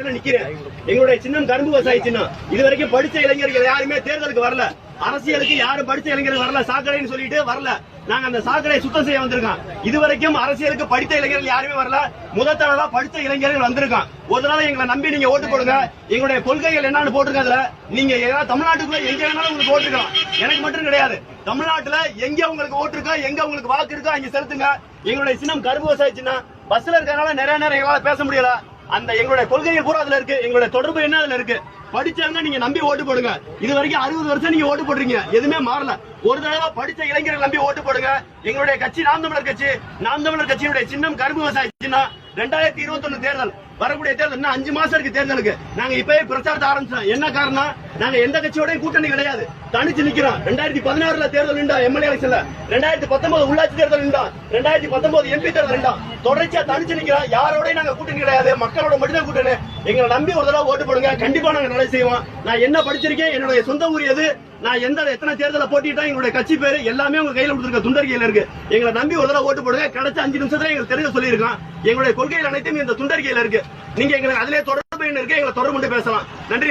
இடத்துல நிக்கிறேன். எங்களுடைய சின்னம் கரும்பு விவசாயி சின்னம். இது வரைக்கும் படிச்ச இளைஞர்கள் யாருமே தேர்தலுக்கு வரல. அரசியலுக்கு யாரும் படிச்ச இளைஞர்கள் வரல. சாக்கடைன்னு சொல்லிட்டு வரல. நாங்க அந்த சாக்கடையை சுத்தம் செய்ய வந்திருக்கோம். இது வரைக்கும் அரசியலுக்கு படித்த இளைஞர்கள் யாருமே வரல. முதல் தடவை படித்த இளைஞர்கள் வந்திருக்கோம். ஒரு தடவை எங்களை நம்பி நீங்க ஓட்டு போடுங்க. எங்களுடைய கொள்கைகள் என்னன்னு போட்டிருக்க நீங்க ஏதாவது தமிழ்நாட்டுக்குள்ள எங்க வேணாலும் உங்களுக்கு ஓட்டுக்கலாம் எனக்கு மட்டும் கிடையாது. தமிழ்நாட்டுல எங்க உங்களுக்கு ஓட்டு இருக்கோ எங்க உங்களுக்கு வாக்கு இருக்கோ அங்க செலுத்துங்க. எங்களுடைய சின்னம் கரும்பு விவசாய சின்னம். பஸ்ல இருக்கிறனால நிறைய நேரம் எங்களால பேச முடியல. அந்த எங்களுடைய கொள்கைகள் பூரா அதுல இருக்கு. எங்களுடைய தொடர்பு என்ன அதுல இருக்கு? படிச்சாங்க நீங்க நம்பி ஓட்டு போடுங்க. இது வரைக்கும் அறுபது வருஷம் நீங்க ஓட்டு போடுறீங்க. எதுவுமே மாறல. ஒரு தடவை படிச்ச இளைஞர்கள் நம்பி ஓட்டு போடுங்க. எங்களுடைய கட்சி நாம் தமிழர் கட்சி. நாம் தமிழர் கட்சியுடைய சின்னம் கரும்பு விவசாய சின்னம் ரெண்டாயிரத்தி இருபத்தி ஒண்ணு தேர்தல். வரக்கூடிய தேர்தல் இன்னும் அஞ்சு மாசம் இருக்கு தேர்தலுக்கு. நாங்க இப்பவே பிரச்சாரத்தை ஆரம்பிச்சோம். என்ன காரணம்? நாங்க எந்த கட்சியோட கூட்டணி கிடையாது. தனிச்சு நிக்கிறோம். ரெண்டாயிரத்தி பதினாறுல தேர்தல் நின்றா எம்எல்ஏ எலெக்ஷன்ல ரெண்டாயிரத்தி பத்தொன்பது உள்ளாட்சி தேர்தல் நின்றா ரெண்டாயிரத்தி பத்தொன்பது எம்பி தேர்தல் நின்றா தொடர்ச்சியா தனிச்சு நிக்கிறோம். யாரோட நாங்க கூட்டணி கிடையாது. மக்களோட மட்டும்தான் கூட்டணி. எங்களை நம்பி ஒரு தடவை ஓட்டு போடுங்க. கண்டிப்பா நாங்க நல்லது செய்வோம். நான் என்ன படிச்சிருக்கேன்? என்னுடைய சொந்த ஊர் எது? நான் எந்த எத்தனை தேர்தல போட்டிட்டா எங்களுடைய கட்சி பேரு எல்லாமே உங்க கையில கொடுத்துருக்க துண்டறிக்கையில இருக்கு. எங்களை நம்பி ஒரு தடவை ஓட்டு போடுங்க. கிடைச்ச அஞ்சு நிமிஷத்துல எங்களுக்கு தெரிஞ்ச சொல்லியிருக்கோம் எங்களுடைய கொள்கைகள் அனைத்தும் இந்த துண்டறிக்கையில இருக்கு. நீங்க எங்களுக்கு அதிலே தொடர்பு இருக்கு. எங்களை தொடர்பு கொண்டு பேசலாம். நன்றி.